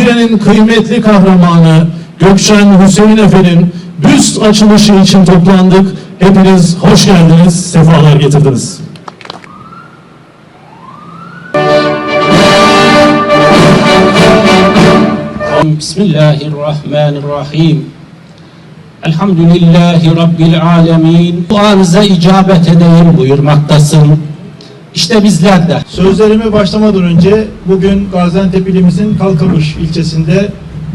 Tire'nin kıymetli kahramanı Gökşen Hüseyin Efe'nin büst açılışı için toplandık. Hepiniz hoş geldiniz, sefalar getirdiniz. Bismillahirrahmanirrahim. Elhamdülillahi Rabbil alemin. Duanıza icabet edeyim buyurmaktasın. İşte bizler de Sözlerime başlamadan önce bugün Gaziantep ilimizin Kalkamış ilçesinde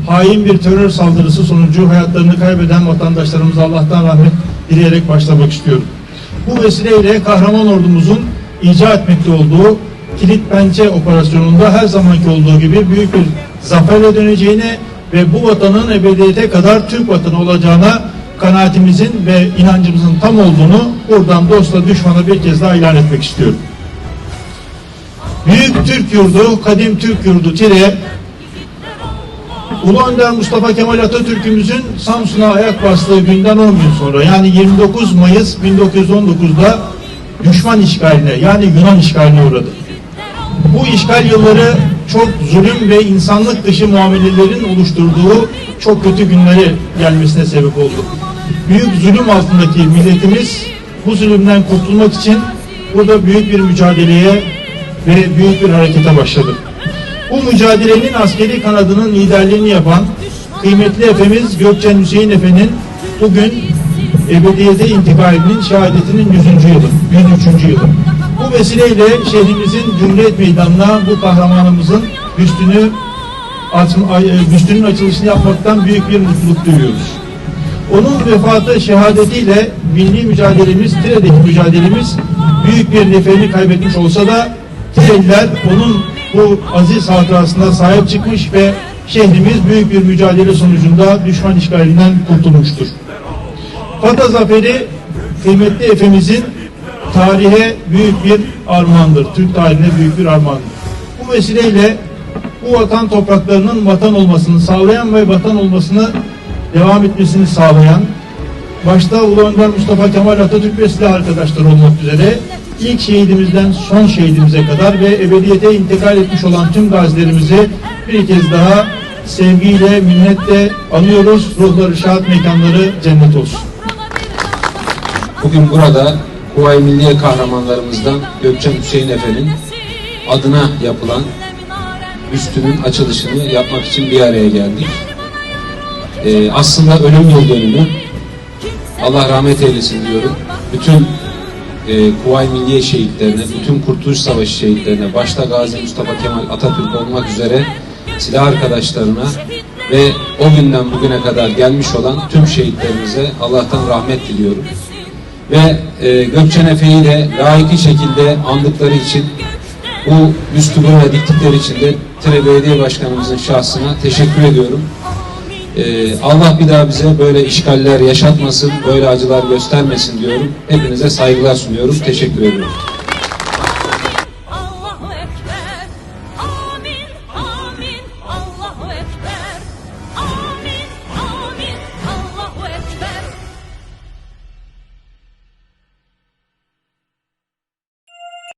hain bir terör saldırısı sonucu hayatlarını kaybeden vatandaşlarımıza Allah'tan rahmet dileyerek başlamak istiyorum. Bu vesileyle kahraman ordumuzun icra etmekte olduğu kilit pençe operasyonunda her zamanki olduğu gibi büyük bir zaferle döneceğine ve bu vatanın ebediyete kadar Türk vatanı olacağına kanaatimizin ve inancımızın tam olduğunu buradan dostla düşmana bir kez daha ilan etmek istiyorum. Türk yurdu, kadim Türk yurdu Tire, Ulu Önder Mustafa Kemal Atatürk'ümüzün Samsun'a ayak bastığı günden 10 gün sonra yani 29 Mayıs 1919'da düşman işgaline yani Yunan işgaline uğradı. Bu işgal yılları çok zulüm ve insanlık dışı muamelelerin oluşturduğu çok kötü günlere gelmesine sebep oldu. Büyük zulüm altındaki milletimiz bu zulümden kurtulmak için burada büyük bir mücadeleye ve büyük bir harekete başladı. Bu mücadelenin askeri kanadının liderliğini yapan kıymetli Efemiz Gökçen Hüseyin Efe'nin bugün ebediyete intikalinin şehadetinin 100. yılı, 103. yılı. Bu vesileyle şehrimizin Cumhuriyet Meydanı'na bu kahramanımızın büstünü açm- ay- e, büstünün açılışını yapmaktan büyük bir mutluluk duyuyoruz. Onun vefatı şehadetiyle milli mücadelemiz, Tire'deki mücadelemiz büyük bir neferini kaybetmiş olsa da Tireliler onun bu aziz hatırasına sahip çıkmış ve şehrimiz büyük bir mücadele sonucunda düşman işgalinden kurtulmuştur. Fata Zaferi kıymetli Efemizin tarihe büyük bir armağandır. Türk tarihine büyük bir armağandır. Bu vesileyle bu vatan topraklarının vatan olmasını sağlayan ve vatan olmasını devam etmesini sağlayan başta Ulu Önder Mustafa Kemal Atatürk ve silah arkadaşları olmak üzere ilk şehidimizden son şehidimize kadar ve ebediyete intikal etmiş olan tüm gazilerimizi bir kez daha sevgiyle, minnetle anıyoruz. Ruhları şahat mekanları cennet olsun. Bugün burada Kuvayi Milliye kahramanlarımızdan Gökçen Hüseyin Efe'nin adına yapılan üstünün açılışını yapmak için bir araya geldik. Ee, aslında ölüm yıl dönümü. Allah rahmet eylesin diyorum. Bütün e, Kuvayi Milliye şehitlerine, bütün Kurtuluş Savaşı şehitlerine, başta Gazi Mustafa Kemal Atatürk olmak üzere silah arkadaşlarına ve o günden bugüne kadar gelmiş olan tüm şehitlerimize Allah'tan rahmet diliyorum ve e, Gökçen Efe'yi de layıkı şekilde andıkları için bu buraya diktikleri için de Tire Belediye Başkanımızın şahsına teşekkür ediyorum. E, Allah bir daha bize böyle işgaller yaşatmasın, böyle acılar göstermesin diyorum. Hepinize saygılar sunuyorum. Teşekkür ediyorum.